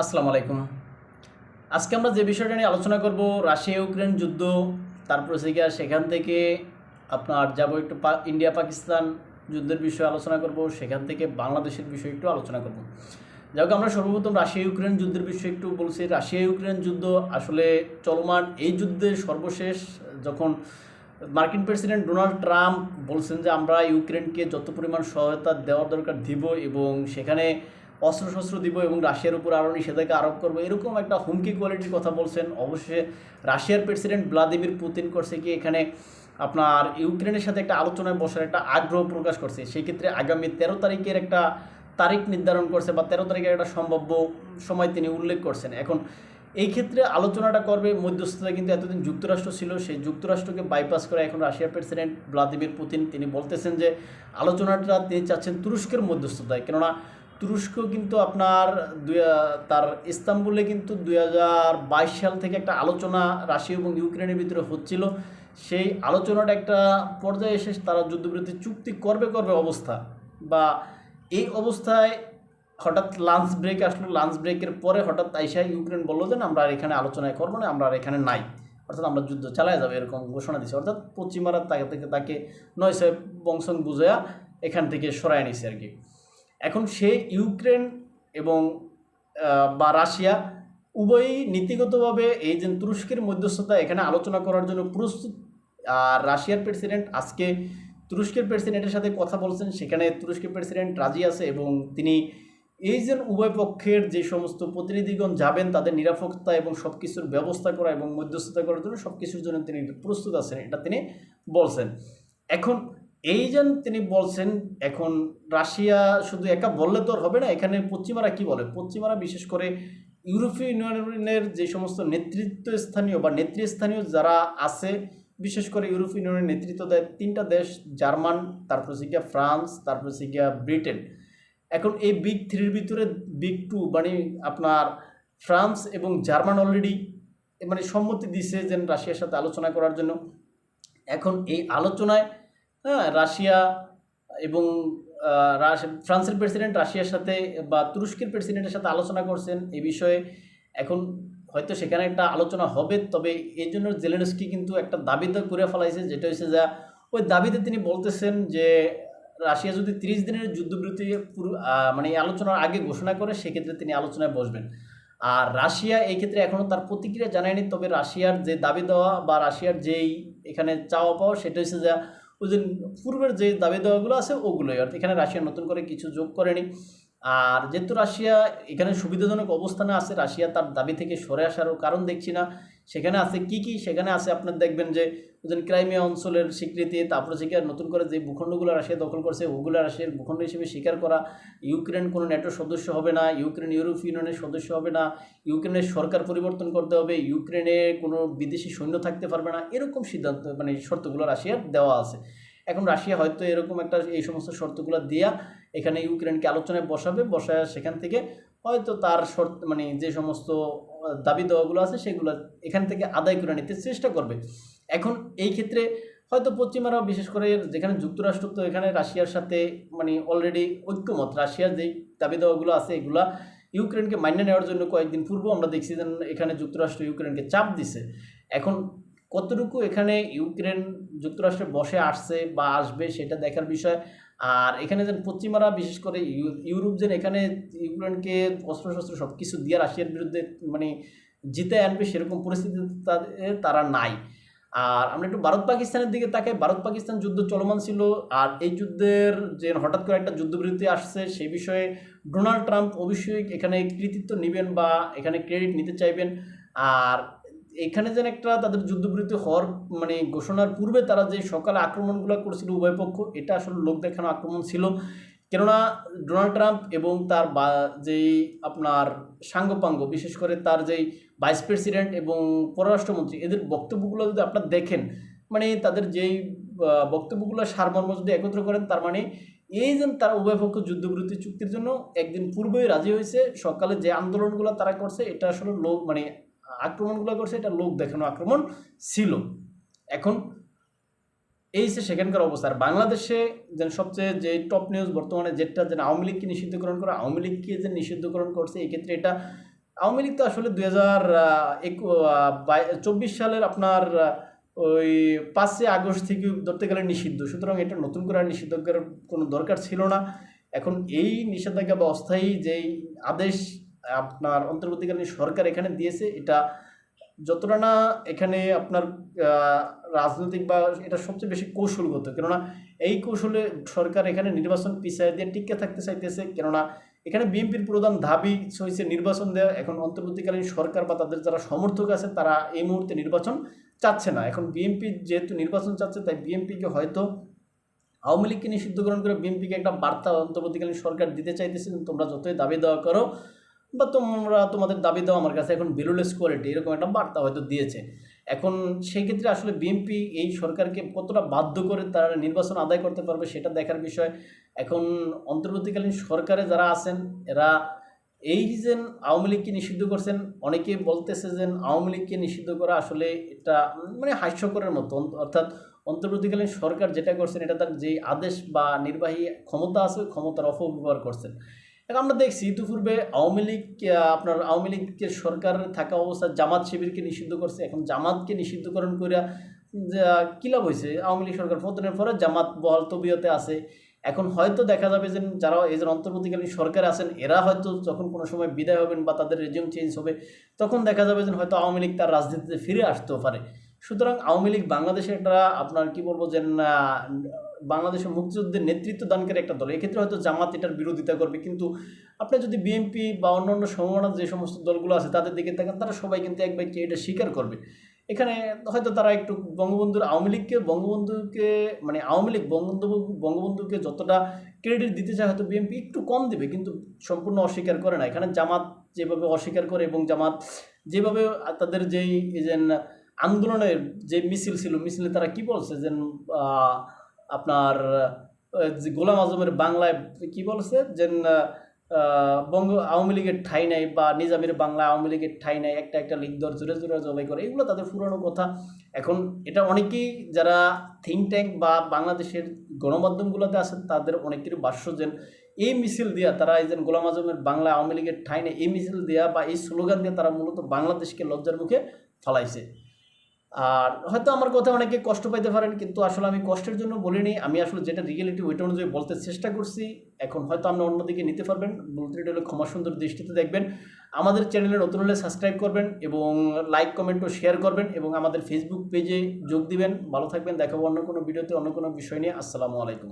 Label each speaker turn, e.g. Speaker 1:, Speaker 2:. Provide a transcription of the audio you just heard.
Speaker 1: আসসালামু আলাইকুম। আজকে আমরা যে বিষয়টা নিয়ে আলোচনা করব রাশিয়া ইউক্রেন যুদ্ধ, তারপর থেকে সেখান থেকে আপনার যাব একটু ইন্ডিয়া পাকিস্তান যুদ্ধের বিষয়ে আলোচনা করব, সেখান থেকে বাংলাদেশের বিষয়ে একটু আলোচনা করব। যাই হোক, আমরা সর্বপ্রথম রাশিয়া ইউক্রেন যুদ্ধের বিষয়ে একটু বলছি। রাশিয়া ইউক্রেন যুদ্ধ আসলে চলমান এই যুদ্ধে সর্বশেষ যখন মার্কিন প্রেসিডেন্ট ডোনাল্ড ট্রাম্প বলছেন যে আমরা ইউক্রেনকে যত পরিমাণ সহায়তা দেওয়ার দরকার দিব এবং সেখানে অস্ত্রশস্ত্র দিব এবং রাশিয়ার উপর আরও নিষেধাজ্ঞা আরোপ করব। এরকম একটা হুমকি কোয়ালিটির কথা বলছেন। অবশ্যই রাশিয়ার প্রেসিডেন্ট ভ্লাদিমির পুতিন করছে কি, এখানে আপনার ইউক্রেনের সাথে একটা আলোচনায় বসার একটা আগ্রহ প্রকাশ করছে। সেই ক্ষেত্রে আগামী তেরো তারিখের একটা তারিখ নির্ধারণ করছে বা তেরো তারিখের একটা সম্ভাব্য সময় তিনি উল্লেখ করছেন। এখন এই ক্ষেত্রে আলোচনাটা করবে মধ্যস্থতা কিন্তু এতদিন যুক্তরাষ্ট্র ছিল। সেই যুক্তরাষ্ট্রকে বাইপাস করে এখন রাশিয়ার প্রেসিডেন্ট ভ্লাদিমির পুতিন তিনি বলতেছেন যে আলোচনাটা তিনি চাচ্ছেন তুরস্কের মধ্যস্থতায়। কেননা তুরস্ক কিন্তু আপনার তার ইস্তাম্বুলে কিন্তু দু হাজার বাইশ সাল থেকে একটা আলোচনা রাশিয়া এবং ইউক্রেনের ভিতরে হচ্ছিল। সেই আলোচনাটা একটা পর্যায়ে এসে তারা যুদ্ধবিরতি চুক্তি করবে করবে অবস্থা বা এই অবস্থায় হঠাৎ লাঞ্চ ব্রেক আসলো। লাঞ্চ ব্রেকের পরে হঠাৎ আইসা ইউক্রেন বলল যে আমরা আর এখানে আলোচনায় করব না, আমরা আর এখানে নাই। অর্থাৎ আমরা যুদ্ধ চালায় যাবে এরকম ঘোষণা দিছে। অর্থাৎ পশ্চিমারা তাকে থেকে তাকে নয় সে বংশন বুঝায়া এখান থেকে সরায় নিছে আর কি। এখন সে ইউক্রেন এবং বা রাশিয়া উভয়ই নীতিগতভাবে এই যে তুরস্কের মধ্যস্থতা এখানে আলোচনা করার জন্য প্রস্তুত। আর রাশিয়ার প্রেসিডেন্ট আজকে তুরস্কের প্রেসিডেন্টের সাথে কথা বলছেন। সেখানে তুরস্কের প্রেসিডেন্ট রাজি আছে এবং তিনি এই যে উভয় পক্ষের যে সমস্ত প্রতিনিধিগণ যাবেন, তাদের নিরাপত্তা এবং সব কিছুর ব্যবস্থা করা এবং মধ্যস্থতা করার জন্য সব কিছুর জন্য তিনি প্রস্তুত আছেন, এটা তিনি বলছেন। এখন এই যে তিনি বলছেন, এখন রাশিয়া শুধু একা বললে তো হবে না, এখানে পশ্চিমারা কি বলে পশ্চিমারা বিশেষ করে ইউরোপীয় ইউনিয়নের যে সমস্ত নেতৃত্ব স্থানীয় বা নেতৃস্থানীয় যারা আছে, বিশেষ করে ইউরোপীয় ইউনিয়নের নেতৃত্ব দেয় তিনটা দেশ, জার্মান, তারপর হচ্ছে গিয়া ফ্রান্স, তারপর হচ্ছে গিয়া ব্রিটেন। এখন এই বিগ থ্রির ভিতরে বিগ টু মানে আপনার ফ্রান্স এবং জার্মান অলরেডি মানে সম্মতি দিছে যে রাশিয়ার সাথে আলোচনা করার জন্য। এখন এই আলোচনায় হ্যাঁ রাশিয়া এবং ফ্রান্সের প্রেসিডেন্ট রাশিয়ার সাথে বা তুরস্কের প্রেসিডেন্টের সাথে আলোচনা করছেন। এ বিষয়ে এখন হয়তো সেখানে একটা আলোচনা হবে, তবে এই জন্য জেলেনস্কি কিন্তু একটা দাবি তো করে ফেলাইছে, যেটা হচ্ছে যা, ওই দাবিতে তিনি বলতেছেন যে, রাশিয়া যদি তিরিশ দিনের যুদ্ধবিরতি মানে আলোচনার আগে ঘোষণা করে, সেক্ষেত্রে তিনি আলোচনায় বসবেন। আর রাশিয়া এই ক্ষেত্রে এখনও তার প্রতিক্রিয়া জানায়নি, তবে রাশিয়ার যে দাবি দেওয়া বা রাশিয়ার যেই এখানে চাওয়া পাওয়া, সেটা হচ্ছে যা ওই যে পূর্বের যে দাবি দেওয়াগুলো আছে, ওগুলোই। অর্থাৎ এখানে রাশিয়া নতুন করে কিছু যোগ করেনি। আর যেহেতু রাশিয়া এখানে সুবিধাজনক অবস্থানে আছে, রাশিয়া তার দাবি থেকে সরে আসারও কারণ দেখছি না। সেখানে আছে কি কি? সেখানে আছে আপনার দেখবেন যে ওই ক্রাইমিয়া অঞ্চলের স্বীকৃতি, তারপরে সেখানে নতুন করে যে ভূখণ্ডগুলো রাশিয়া দখল করছে, ওগুলো রাশিয়ার ভূখণ্ড হিসেবে স্বীকার করা। ইউক্রেন কোনো নেটোর সদস্য হবে না, ইউক্রেন ইউরোপ ইউনিয়নের সদস্য হবে না, ইউক্রেনের সরকার পরিবর্তন করতে হবে, ইউক্রেনে কোনো বিদেশি সৈন্য থাকতে পারবে না, এরকম সিদ্ধান্ত মানে শর্তগুলো রাশিয়ার দেওয়া আছে। এখন রাশিয়া হয়তো এরকম একটা এই সমস্ত শর্তগুলো দিয়া এখানে ইউক্রেনকে আলোচনায় বসাবে, বসায় সেখান থেকে হয়তো তার শর্ত মানে যে সমস্ত দাবি দেওয়াগুলো আছে সেগুলো এখান থেকে আদায় করে নিতে চেষ্টা করবে। এখন এই ক্ষেত্রে হয়তো পশ্চিমারাও বিশেষ করে যেখানে যুক্তরাষ্ট্র, তো এখানে রাশিয়ার সাথে মানে অলরেডি ঐক্যমত, রাশিয়ার যেই দাবি দেওয়াগুলো আছে এগুলা ইউক্রেনকে মান্য নেওয়ার জন্য কয়েকদিন পূর্ব আমরা দেখছি যে এখানে যুক্তরাষ্ট্র ইউক্রেনকে চাপ দিছে। এখন কতটুকু এখানে ইউক্রেন যুক্তরাষ্ট্রে বসে আসছে বা আসবে সেটা দেখার বিষয়। আর এখানে যেন পশ্চিমারা বিশেষ করে ইউ- ইউরোপ যেন এখানে ইউক্রেনকে অস্ত্রশস্ত্র সব কিছু দিয়ে রাশিয়ার বিরুদ্ধে মানে জিতে আনবে সেরকম পরিস্থিতি তাদের তারা নাই। আর আমরা একটু ভারত পাকিস্তানের দিকে তাকাই। ভারত পাকিস্তান যুদ্ধ চলমান ছিল। আর এই যুদ্ধের যে হঠাৎ করে একটা যুদ্ধবিরতি আসছে সেই বিষয়ে ডোনাল্ড ট্রাম্প অবশ্যই এখানে কৃতিত্ব নেবেন বা এখানে ক্রেডিট নিতে চাইবেন। আর এখানে যেন একটা তাদের যুদ্ধবিরতি হওয়ার মানে ঘোষণার পূর্বে তারা যে সকালে আক্রমণগুলো করছিল উভয় পক্ষ, এটা আসলে লোক দেখানো আক্রমণ ছিল। কেননা ডোনাল্ড ট্রাম্প এবং তার বা, যেই আপনার সাঙ্গপাঙ্গ, বিশেষ করে তার যেই ভাইস প্রেসিডেন্ট এবং পররাষ্ট্রমন্ত্রী, এদের বক্তব্যগুলো যদি আপনারা দেখেন মানে তাদের যেই বক্তব্যগুলো সারমর্ম যদি একত্র করেন, তার মানে এই যে তারা উভয় পক্ষ যুদ্ধবিরতি চুক্তির জন্য একদিন পূর্বেই রাজি হয়েছে, সকালে যে আন্দোলনগুলো তারা করছে, এটা আসলে লোক মানে আক্রমণগুলো করছে, এটা লোক দেখানো আক্রমণ ছিল। এখন এই সে সেখানকার অবস্থা, আর বাংলাদেশে যেন সবচেয়ে যে টপ নিউজ বর্তমানে যেটা যেন আওয়ামী লীগকে নিষিদ্ধকরণ করা, আওয়ামী লীগকে যে নিষিদ্ধকরণ করছে এই ক্ষেত্রে এটা আওয়ামী লীগ তো আসলে দুই হাজার চব্বিশ সালের আপনার ওই পাঁচই আগস্ট থেকে ধরতে গেলে নিষিদ্ধ। সুতরাং এটা নতুন করে নিষিদ্ধ করার কোনো দরকার ছিল না। এখন এই নিষেধাজ্ঞা বা অস্থায়ী যেই আদেশ আপনার অন্তর্বর্তীকালীন সরকার এখানে দিয়েছে, এটা যতটা না এখানে আপনার রাজনৈতিক বা এটা সবচেয়ে বেশি কৌশলগত। কেননা এই কৌশলে সরকার এখানে নির্বাচন পিছিয়ে দিয়ে টিকে থাকতে চাইতেছে। কেননা এখানে বিএনপির প্রধান দাবি হয়েছে নির্বাচন দেওয়া এখন অন্তর্বর্তীকালীন সরকার বা তাদের যারা সমর্থক আছে, তারা এই মুহূর্তে নির্বাচন চাচ্ছে না। এখন বিএনপি যেহেতু নির্বাচন চাচ্ছে, তাই বিএনপিকে হয়তো আওয়ামী লীগকে নিষিদ্ধকরণ করে বিএনপিকে একটা বার্তা অন্তর্বর্তীকালীন সরকার দিতে চাইতেছে। তোমরা যতই দাবি দেওয়া করো বা তোমরা তোমাদের দাবি দেওয়া আমার কাছে এখন বেরোলেস কোয়ালিটি এরকম একটা বার্তা হয়তো দিয়েছে। এখন সেই ক্ষেত্রে আসলে বিএনপি এই সরকারকে কতটা বাধ্য করে তারা নির্বাচন আদায় করতে পারবে সেটা দেখার বিষয়। এখন অন্তর্বর্তীকালীন সরকারে যারা আছেন, এরা এই যে আওয়ামী লীগকে নিষিদ্ধ করছেন। অনেকে বলতেছে যে আওয়ামী লীগকে নিষিদ্ধ করা আসলে এটা মানে হাস্যকরের মতো। অর্থাৎ অন্তর্বর্তীকালীন সরকার যেটা করছেন, এটা তার যে আদেশ বা নির্বাহী ক্ষমতা আছে ক্ষমতার অপব্যবহার করছেন। এখন আমরা দেখছি ইতিপূর্বে আওয়ামী লীগ আপনার আওয়ামী লীগের সরকার থাকা অবস্থায় জামাত শিবিরকে নিষিদ্ধ করছে। এখন জামাতকে নিষিদ্ধকরণ করে কী লাভ হয়েছে আওয়ামী লীগ সরকার পতনের পরে জামাত বহাল তবিয়তে আছে। এখন হয়তো দেখা যাবে যে যারা এই যে অন্তর্বর্তীকালীন সরকার আছেন, এরা হয়তো যখন কোনো সময় বিদায় হবেন বা তাদের রেজিউম চেঞ্জ হবে, তখন দেখা যাবে যে হয়তো আওয়ামী লীগ তার রাজনীতিতে ফিরে আসতেও পারে। সুতরাং আওয়ামী লীগ বাংলাদেশের একটা, আপনার কি বলব যে বাংলাদেশের মুক্তিযুদ্ধের নেতৃত্ব দানকারী একটা দল। এক্ষেত্রে হয়তো জামাত এটার বিরোধিতা করবে, কিন্তু আপনি যদি বিএনপি বা অন্যান্য সমমনা যে সমস্ত দলগুলো আছে তাদের দিকে তাকান, তারা সবাই কিন্তু এক ব্যক্তি এটা স্বীকার করবে। এখানে হয়তো তারা একটু বঙ্গবন্ধুর আওয়ামী লীগকে, বঙ্গবন্ধুকে মানে আওয়ামী লীগ বঙ্গবন্ধু, বঙ্গবন্ধুকে যতটা ক্রেডিট দিতে চায় হয়তো বিএনপি একটু কম দেবে, কিন্তু সম্পূর্ণ অস্বীকার করে না। এখানে জামাত যেভাবে অস্বীকার করে এবং জামাত যেভাবে তাদের যেই যে আন্দোলনের যে মিছিল ছিল, মিছিলে তারা কি বলছে? যে আপনার গোলাম আজমের বাংলায় কি বলছে? যে বঙ্গ, আওয়ামী লীগের ঠাই নাই বা নিজামের বাংলা আওয়ামী লীগের ঠাই নাই, একটা একটা লিগ দর জোরে জোরে জবাই করে, এগুলো তাদের পুরানো কথা। এখন এটা অনেকেই যারা থিঙ্ক ট্যাঙ্ক বা বাংলাদেশের গণমাধ্যমগুলোতে আছেন, তাদের অনেকেরই ভাষ্য যেন এই মিছিল দিয়া তারা এই যে গোলাম আজমের বাংলা আওয়ামী লীগের ঠাই নেই, এই মিছিল দিয়া বা এই স্লোগান দিয়ে তারা মূলত বাংলাদেশকে লজ্জার মুখে ফলাইছে। আর হয়তো আমার কথা অনেকে কষ্ট পাইতে পারেন, কিন্তু আসলে আমি কষ্টের জন্য বলিনি। আমি আসলে যেটা রিয়েলিটি ওইটা অনুযায়ী বলতে চেষ্টা করছি। এখন হয়তো আপনি অন্যদিকে নিতে পারবেন। বলতে হলে ক্ষমা সুন্দর দৃষ্টিতে দেখবেন। আমাদের চ্যানেলে নতুন হলে সাবস্ক্রাইব করবেন এবং লাইক কমেন্টও শেয়ার করবেন এবং আমাদের ফেসবুক পেজে যোগ দিবেন। ভালো থাকবেন। দেখাবো অন্য কোনো ভিডিওতে অন্য কোনো বিষয় নিয়ে। আসসালামু আলাইকুম।